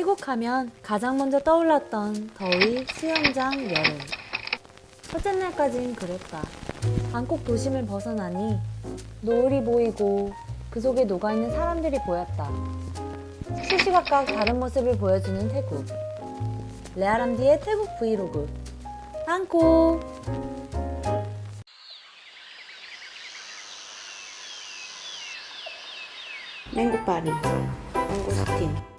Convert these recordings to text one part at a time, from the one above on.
태국 하면 가장 먼저 떠올랐던 더위, 수영장, 여름. 첫째 날까진 그랬다. 방콕 도심을 벗어나니 노을이 보이고 그 속에 녹아있는 사람들이 보였다. 시시각각 다른 모습을 보여주는 태국. 레아람디의 태국 브이로그. 방콕! 맹고파리, 망고스틴, 사과.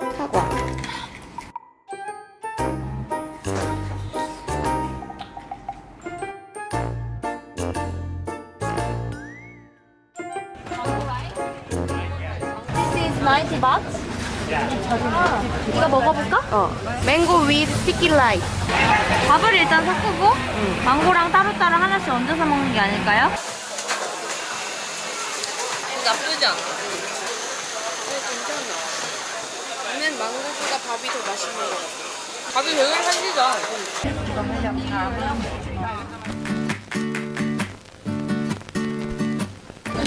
This is 90 baht. 이거 먹어볼까? 어, 맹고 with sticky rice. 밥을 일단 섞고 망고랑 따로따로 하나씩 얹어서 먹는 게 아닐까요? 나쁘지 않아. 나는 망고보다 밥이 더 맛있는 것 같아. 밥이 되게 살리다.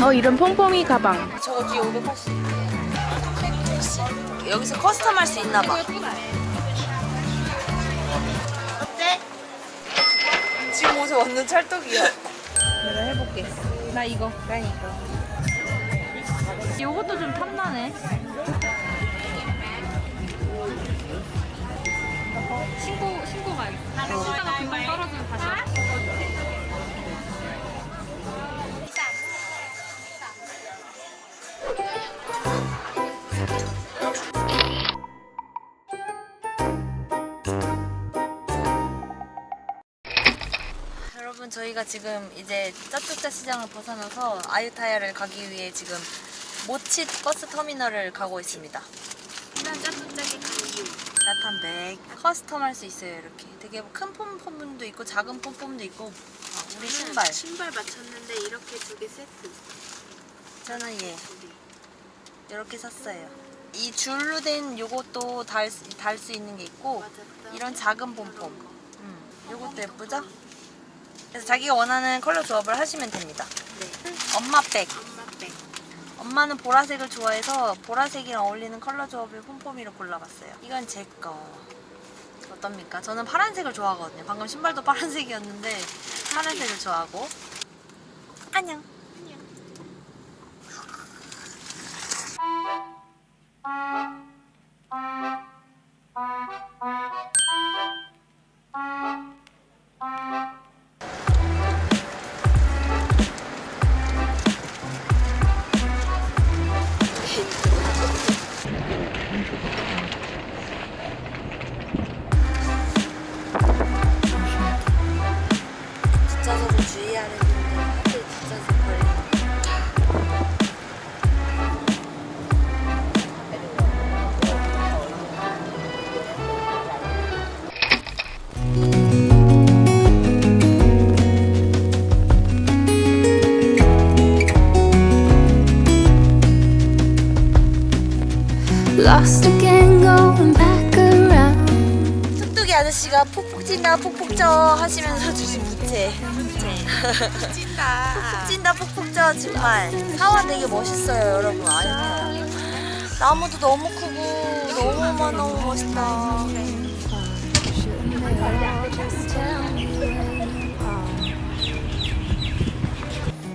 어, 이런 퐁퐁이 가방. 저거 뒤에 580. 여기서 커스텀 할 수 있나 봐. 어때? 지금 옷에 완전 찰떡이야. 내가 해볼게. 나 이거. 난 이거. 요것도 좀 탐나네. 떨어지면 다시. 여러분 저희가 지금 이제 짜뚜짜 시장을 벗어나서 아유타야를 가기 위해 지금 모치 버스 터미널을 가고 있습니다. 이유. 나탄백 커스텀 할 수 있어요 이렇게 되게 큰 폼폼도 있고 작은 폼폼도 있고 아, 우리 신발 신발 맞췄는데 이렇게 두 개 세트. 저는 얘 이렇게 샀어요 이 줄로 된 요것도 달 수 있는 게 있고 맞았다. 이런 작은 폼폼 음, 요것도 예쁘죠? 그래서 자기가 원하는 컬러 조합을 하시면 됩니다 네. 엄마 백 엄마는 보라색을 좋아해서 보라색이랑 어울리는 컬러 조합을 폼폼이로 골라봤어요. 이건 제 거. 어떻습니까? 저는 파란색을 좋아하거든요. 방금 신발도 파란색이었는데 파란색을 좋아하고. 안녕. 뒷좌 Lost again, going back around. 뚝뚝이 아저씨가 폭폭 찐다 폭폭 쪄 하시면서 주신 부채 찐다. 폭폭 찐다 폭폭 쪄 정말 하원 되게 멋있어요 여러분 아니에요 나무도 너무 크고 너무 많아 너무 멋있다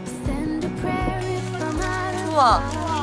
Send a prayer if I'm out of 좋아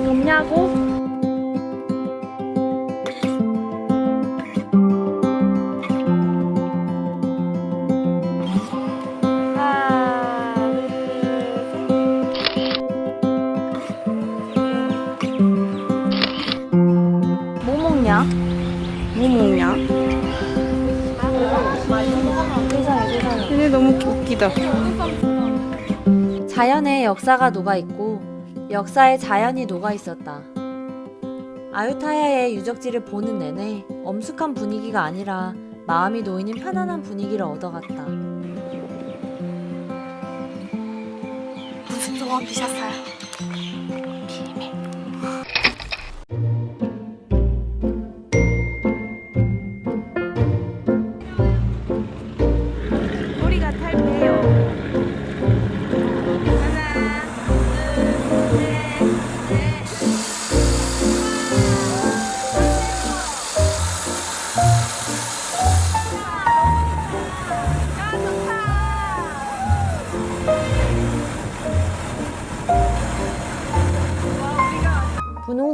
돕냐고 아. 뭐, 뭐 먹냐? 세상에 세상에. 너무 웃기다. 자연의 역사가 녹아있고 역사에 자연이 녹아 있었다. 아유타야의 유적지를 보는 내내 엄숙한 분위기가 아니라 마음이 놓이는 편안한 분위기를 얻어갔다. 무슨 소원 비셨어요?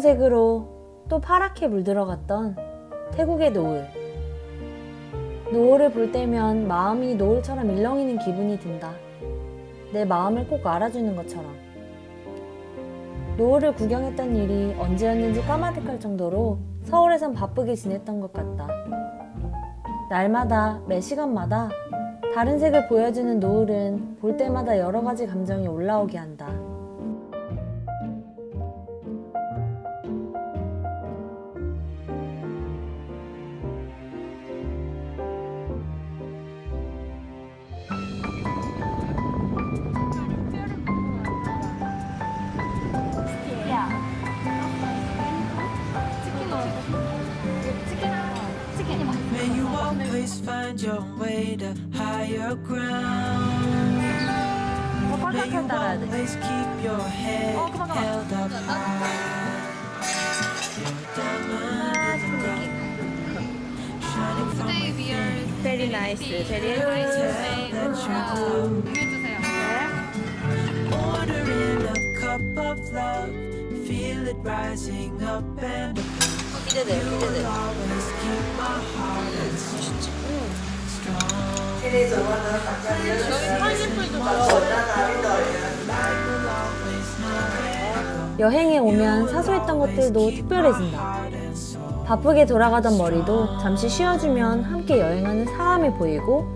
분홍색으로 또 파랗게 물들어갔던 태국의 노을. 노을을 볼 때면 마음이 노을처럼 일렁이는 기분이 든다. 내 마음을 꼭 알아주는 것처럼. 노을을 구경했던 일이 언제였는지 까마득할 정도로 서울에선 바쁘게 지냈던 것 같다. 날마다, 매 시간마다 다른 색을 보여주는 노을은 볼 때마다 여러 가지 감정이 올라오게 한다. find your way to higher ground. May you always keep your head held up high. You're a diamond in the rough, shining from within. Very nice. Very Tell that you Ordering a cup of love, feel it rising up and up. 기대돼, 기대돼. Always keep my heart strong. 여행에 오면 사소했던 것들도 특별해진다. 바쁘게 돌아가던 머리도 잠시 쉬어주면 함께 여행하는 사람이 보이고,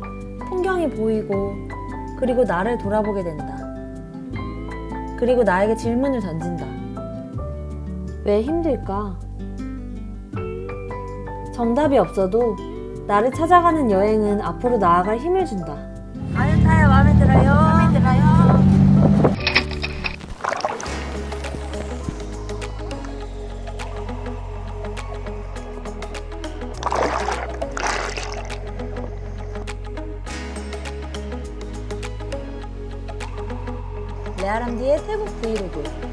풍경이 보이고, 그리고 나를 돌아보게 된다. 그리고 나에게 질문을 던진다. 왜 힘들까? 정답이 없어도 나를 찾아가는 여행은 앞으로 나아갈 힘을 준다. 아유타야 마음에 들어요? 마음에 들어요? 레아람디의 태국 브이로그